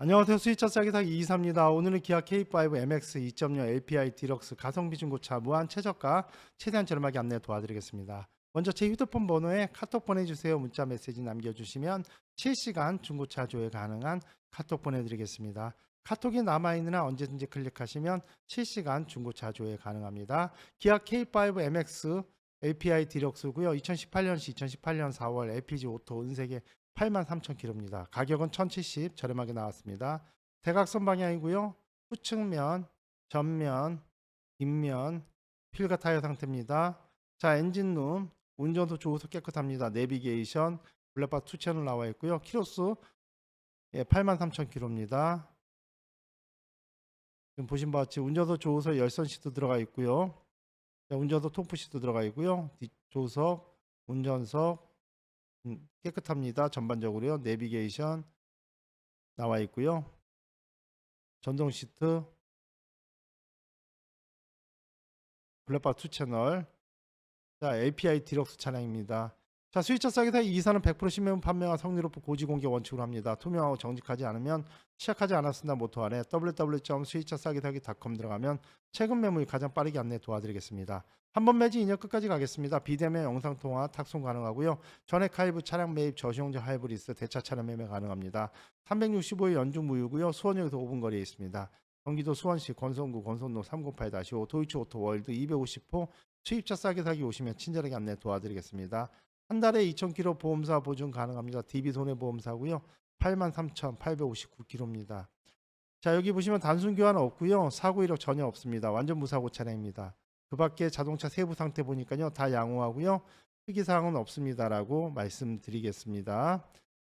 안녕하세요. 수입차 싸게 사기 이사입니다. 오늘은 기아 K5 MX 2.0 LPI 디럭스 가성비 중고차 무한 최저가 최대한 저렴하게 안내 도와드리겠습니다. 먼저 제 휴대폰 번호에 카톡 보내주세요. 문자 메시지 남겨주시면 실시간 중고차 조회 가능한 카톡 보내드리겠습니다. 카톡이 남아있는 한 언제든지 클릭하시면 실시간 중고차 조회 가능합니다. 기아 K5 MX LPI 디럭스고요. 2018년시 2018년 4월 LPG 오토 은색의 83,000km입니다. 가격은 1,070 저렴하게 나왔습니다. 대각선 방향이고요. 후측면, 전면, 뒷면 필가 타이어 상태입니다. 자, 엔진룸, 운전도 좋으서 깨끗합니다. 내비게이션, 블랙바 2 채널 나와 있고요. 키로수 예, 83,000km입니다. 지금 보신 바와 같이 운전도 좋으서 열선 시트 들어가 있고요. 자, 운전도 톰프 시트 들어가 있고요. 뒷조석, 운전석, 음, 깨끗합니다. 전반적으로요. 내비게이션 나와 있고요. 전동 시트 블랙바 2 채널 자 API 디럭스 차량입니다. 자 수입차 싸게사 이사는 100% 신매물 판매와 성능 높은 고지 공개 원칙으로 합니다. 투명하고 정직하지 않으면 시작하지 않았습니다. 모토 아래 www.수입차싸게사기.com 들어가면 최근 매물 가장 빠르게 안내 도와드리겠습니다. 한 번 매지 2년 끝까지 가겠습니다. 비대면 영상 통화 탁송 가능하고요. 전액 할부 차량 매입 저시용자 하이브리스 대차 차량 매매 가능합니다. 365일 연중 무휴고요. 수원역에서 5분 거리에 있습니다. 경기도 수원시 권선구 권선로 308-5 도이치 오토 월드 250호 수입차 싸게 사기 오시면 친절하게 안내 도와드리겠습니다. 한 달에 2,000km 보험사 보증 가능합니다. DB 손해보험사고요. 83,859km입니다. 자 여기 보시면 단순 교환 없고요. 사고 이력 전혀 없습니다. 완전 무사고 차량입니다. 그 밖에 자동차 세부 상태 보니까요. 다 양호하고요. 특이사항은 없습니다라고 말씀드리겠습니다.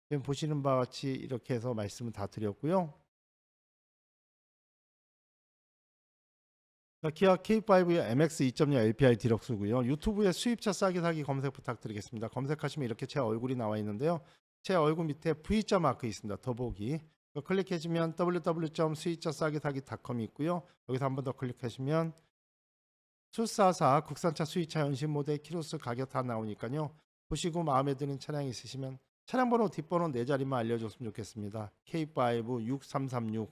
지금 보시는 바와 같이 이렇게 해서 말씀을 다 드렸고요. 기아 K5의 MX 2.0 LPI 디럭스고요. 유튜브에 수입차 싸게 사기 검색 부탁드리겠습니다. 검색하시면 이렇게 제 얼굴이 나와 있는데요. 제 얼굴 밑에 V자 마크 있습니다. 더보기. 클릭해주면 www.수입차 싸게 사기.com이 있고요. 여기서 한 번 더 클릭하시면 수사사 국산차 수입차 연신 모델 키로수 가격 다 나오니까요. 보시고 마음에 드는 차량 있으시면 차량 번호 뒷번호 네 자리만 알려줬으면 좋겠습니다. K5 6336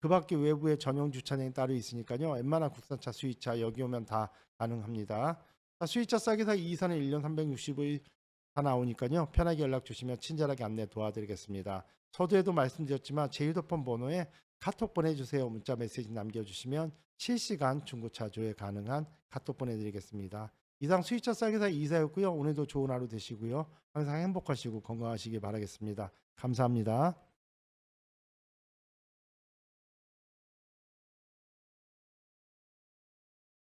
그 밖에 외부에 전용 주차장이 따로 있으니까요. 웬만한 국산차 수입차 여기 오면 다 가능합니다. 자, 수입차 싸게 사기 이사는 1년 365일 다 나오니까요. 편하게 연락 주시면 친절하게 안내 도와드리겠습니다. 서두에도 말씀드렸지만 제 휴대폰 번호에 카톡 보내주세요. 문자 메시지 남겨주시면 실시간 중고차 조회 가능한 카톡 보내드리겠습니다. 이상 수입차 싸게 사기 이사였고요. 오늘도 좋은 하루 되시고요. 항상 행복하시고 건강하시기 바라겠습니다. 감사합니다.